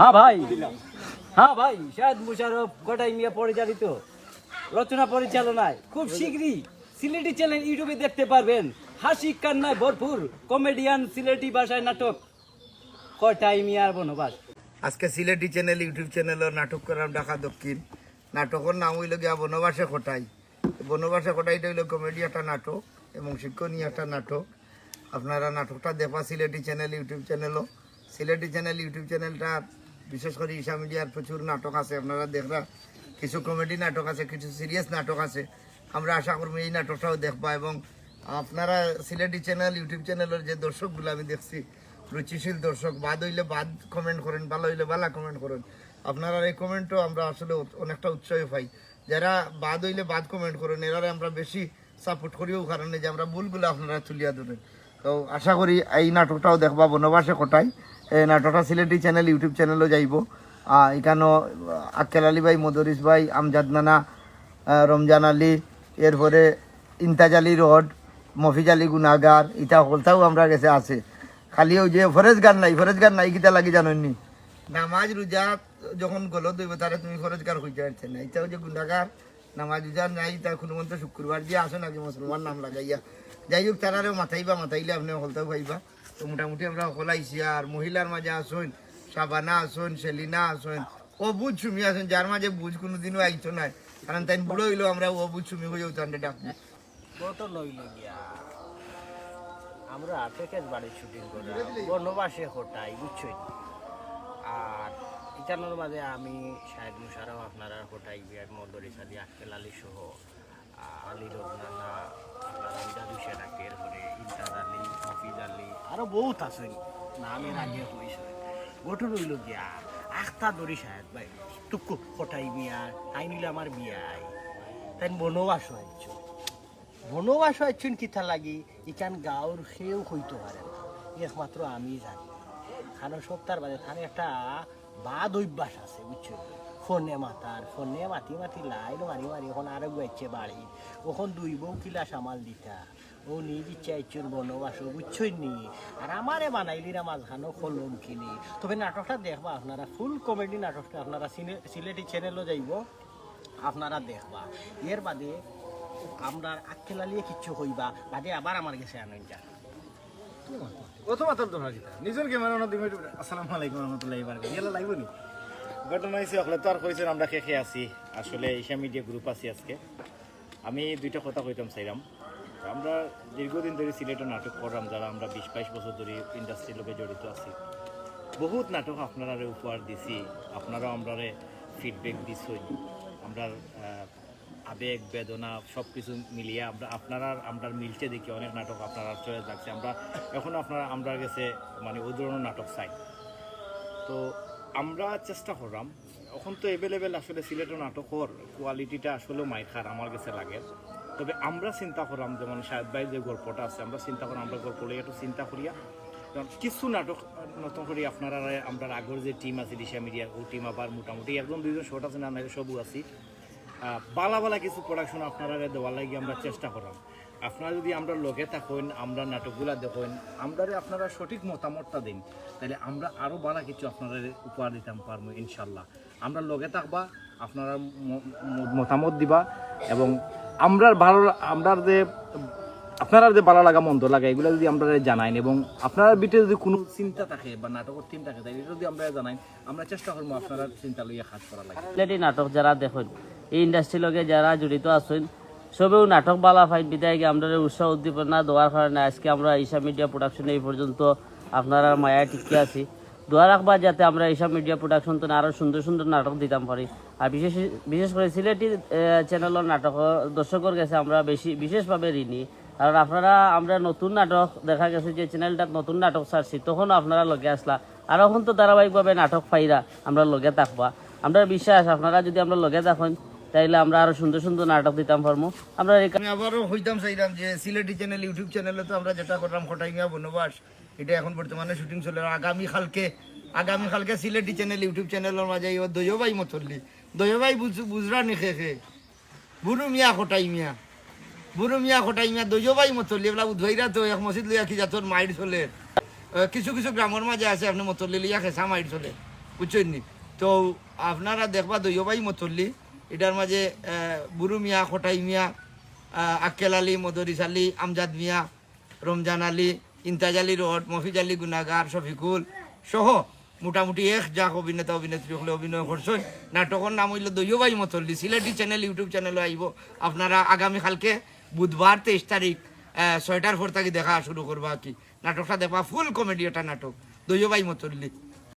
হ্যাঁ ভাই। হ্যাঁ ভাই, শাহেদ মুশারফ গোটাই মিয়া পরিচালিত। রচনা পরিচালনায় খুব শীঘ্রই সিলেটি চ্যানেল ইউটিউবে দেখতে পারবেন। হাসি কান্নায় ভরপুর কমেডিয়ান সিলেটি ভাষায় নাটক। কটাই মিয়ার বনবাস? আজকে সিলেটি চ্যানেল ইউটিউব চ্যানেলও নাটক করাম ঢাকা দক্ষিণ। নাটকের নাম হইল গিয়া বনবাসে খটাই। বনবাসে খটাইটা হইল কমেডি একটা নাটক এবং শিক্ষণীয় একটা নাটক। আপনারা নাটকটা দেখা সিলেটি চ্যানেল ইউটিউব চ্যানেলও সিলেটি চ্যানেল ইউটিউব চ্যানেলটা বিশেষ করে ঈশা মিডিয়ার প্রচুর নাটক আছে, আপনারা দেখরা। কিছু কমেডি নাটক আছে, কিছু সিরিয়াস নাটক আছে। আমরা আশা করব এই নাটকটাও দেখবা এবং আপনারা সিলেটি চ্যানেল ইউটিউব চ্যানেলের যে দর্শকগুলো আমি দেখছি, রুচিশীল দর্শক, বাদ হইলে বাদ কমেন্ট করেন, ভালো হইলে ভালো কমেন্ট করেন। আপনারা এই কমেন্টও আমরা আসলে অনেকটা উৎসাহ পাই। যারা বাদ হইলে বাদ কমেন্ট করেন এরা আমরা বেশি সাপোর্ট করিও কারণে যে আমরা ভুলগুলো আপনারা তুলিয়া ধরেন। তো আশা করি এই নাটকটাও দেখবা, বনবাসে কোটাই এই নাটকটা সিলেটি চ্যানেল ইউটিউব চ্যানেলও যাইব। এখানেও আক্কেল আলী ভাই মদরিস ভাই, আমজাদ নানা রমজান আলী, এরপরে ইন্তাজ আলী রড, মফিজ আলী গুনাগার ইটা হলতাও আমরা গেছে আছে। খালি ওই যে ফরেজ গান নাই, ফরেজ গান নাই, কিতা লাগি জানেননি নামাজ, রোজা, যখন গল দইব, তারে তুমি ফরেজ গান খুঁজতে পারছে না। ইটা যে গুনাগার নামাজ, রোজা নাই, তা কোনো মন্ত্র শুক্রবার দিয়ে আসেন আগে মুসলমান নাম লাগাইয়া। যাই হোক, তারারেও মাথাইবা, মাথাইলে আপনি হলতাও পাইবা। তো মোটামুটি আমরা হলাইছি। আর মহিলার মাঝে আসুন, সাবানা আসুন, সেলিনা আসুন, ও বুঝ সুমি আসুন, যার মাঝে বুঝ কোনোদিনও আইতো নাই কারণ তাই বুড়ো হইল, আমরা ও বুঝ সুমি হয়ে উঠান ডাকবো কত লইল গিয়া। আমরা প্যাকেজ বাড়ি শুটিং করি বনবাসে হটাই বুঝছই আর ইটানোর মাঝে আমি, শাহেদ মুশারফ আপনারা হটাই বিয়ার মদরি সাদি, আক্কেল আলী সহ আলী রবনানা আপনারা আরও বহুত আছে। নামের আগে হয়েছে গঠন হইল গিয়া আখতা দরি সাহেব, ভাই, টুকু হটাই বিয়া তাই নিলে আমার বিয়াই। তাই বনবাস হয়েছে। বনবাস হচ্ছেন কিতা লাগি? ইকান গাঁর সেও হইতে পারে না। একমাত্র আমি জানি। খানো সপ্তাহ বাদে খানে একটা বাদ অভ্যাস আছে, বুঝছ? ফোনে মাতার, ফোনে মাতি মাতি লাইন মারি মারি এখন আরও গেছে বাড়ি। ওখন দুই বউ কিলা সামাল দিতা। ও নিজ ইচ্ছা ইচ্ছুর বনবাস বুঝছই নি। আর আমারে বানাইলি না মাঝখানো খলম কিনি তবে নাটকটা দেখবা আপনারা ফুল কমেডি নাটকটা আপনারা সিলেটি চ্যানেলও যাইব, আপনারা দেখবা। এর বাদে আমরা আক্কেলালিয়ে কিচ্ছু হইবা, বাদে আবার আমার কাছে আনইন যা। কে আছি? মিডিয়া আছি আজকে। আমি দুইটা কথা কইতাম চাইলাম আমরা দীর্ঘদিন ধরে সিলেটে নাটক করলাম, যারা আমরা বিশ বাইশ বছর ধরে ইন্ডাস্ট্রির লোকে জড়িত আছি। বহুত নাটক আপনারা উপহার দিছি, আপনারাও আমরা ফিডব্যাক দিছই। আমরা আবেগ, বেদনা সব কিছু মিলিয়ে আমরা আপনারা আমরা মিলতে দেখি অনেক নাটক আপনারা চলে যাচ্ছে। আমরা এখন আপনারা আমরা গেছে মানে ওই ধরনের নাটক চাই। তো আমরা চেষ্টা করলাম, এখন তো অ্যাভেলেবেল আসলে সিলেটের নাটকর কোয়ালিটিটা আসলেও মাইখার, আমার কাছে লাগে। তবে আমরা চিন্তা করলাম যেমন সাহেব ভাই যে গল্পটা আছে, আমরা চিন্তা করলাম, আমরা গল্প লইয়া একটু চিন্তা করিয়া কিছু নাটক নতুন করে আপনারা, আমরা আগর যে টিম আছে, দিশা মিডিয়া ও টিম আবার মোটামুটি একদম দুইজন শর্ট আছে, না সবু আছি। বালা বালা কিছু প্রোডাকশন আপনারা দেওয়ার লাগে আমরা চেষ্টা করলাম। আপনারা যদি আমরা লগে থাকেন, আমরা নাটকগুলা দেখেন, আমরা আপনারা সঠিক মতামতটা দিন, তাহলে আমরা আরও বালা কিছু আপনারা উপহার দিতাম পারব, ইনশাল্লাহ। আমরা লগে থাকবা, আপনারা মতামত দিবা এবং আমরা ভালো আমরা যে আপনারা যে ভালো লাগা, মন্দ লাগা, এগুলো যদি আমরা জানাইন এবং আপনার ভিতরে যদি কোনো চিন্তা থাকে বা নাটকের টিম থাকে এটা যদি আমরা জানাই, আমরা চেষ্টা করব আপনারা চিন্তা লইয়া কাজ করা লাগে। নাটক যারা দেখেন, এই ইন্ডাস্ট্রির লগে যারা জড়িত আছেন, সবেও নাটক বালা ফাইট বিদায় গিয়ে আমরা উৎসাহ উদ্দীপনা দেওয়ার কারণে আজকে আমরা ঈশা মিডিয়া প্রোডাকশনে এই পর্যন্ত আপনারা মায়া টিকে আছি। দোয়া রাখবা যাতে আমরা ঈশা মিডিয়া প্রোডাকশন তো আরও সুন্দর সুন্দর নাটক দিতাম পারি। আর বিশেষ বিশেষ করে সিলেটি চ্যানেলের নাটক দর্শকের কাছে আমরা বেশি বিশেষভাবে ঋণী। কারণ আপনারা, আমরা নতুন নাটক, দেখা গেছে যে চ্যানেলটা নতুন নাটক ছাড়ছি তখন আপনারা লগে আসলা। আর এখন তো ধারাবাহিকভাবে নাটক পাইরা আমরা লগে থাকবা। আমরা বিশ্বাস, আপনারা যদি আমরা লগে থাকেন, তাইলে আমরা আরও সুন্দর সুন্দর নাটক দিতাম পারব আমরা আবারও হইতাম চাইলাম যে সিলেটি চ্যানেল ইউটিউব চ্যানেলে তো আমরা যেটা করলাম খটাইঙ্গা বনবাস। এটা এখন বর্তমানে শুটিং চলে। আগামী কালকে আগামী কালকে সিলেটি চ্যানেল ইউটিউব চ্যানেলের মাঝে ও দৈবাই মতলি দৈবাই বুঝরা নিখে খে বুড়ু মিয়া খটাই মিয়া। বুড়ু মিয়া খটাই মিয়া দৈবাই মতলি এগুলা উদ্ভাইরা তো এক মসজিদ লইয়া কি যাতর মাইর চলে। কিছু কিছু গ্রামের মাঝে আছে আপনি মতলি লইয়া খেসা মাইর চলে। বুঝছেন নি? তো আপনারা দেখবা দৈবাই মতল্লি এটার মাঝে বুরু মিয়া খটাই মিয়া আহ, আক্কেল আলী মদরিস আলী আমজাদ মিয়া রমজান আলী ইন্তাজ রোহট মফিজ আলী গুনাগার শফিকুল সহ মোটামুটি এক যাক অভিনেতা অভিনেত্রী হলে অভিনয় করছেন নাটকের নাম হইল দৈবাই মতল্লি। সিলেটি চ্যানেল ইউটিউব চ্যানেলে আইব। আপনারা আগামীকালকে বুধবার তেইশ তারিখ ছয়টার ভোর থাকি দেখা শুরু করবা কি। নাটকটা দেখবা ফুল কমেডি একটা নাটক। দৈবাই মতল্লি।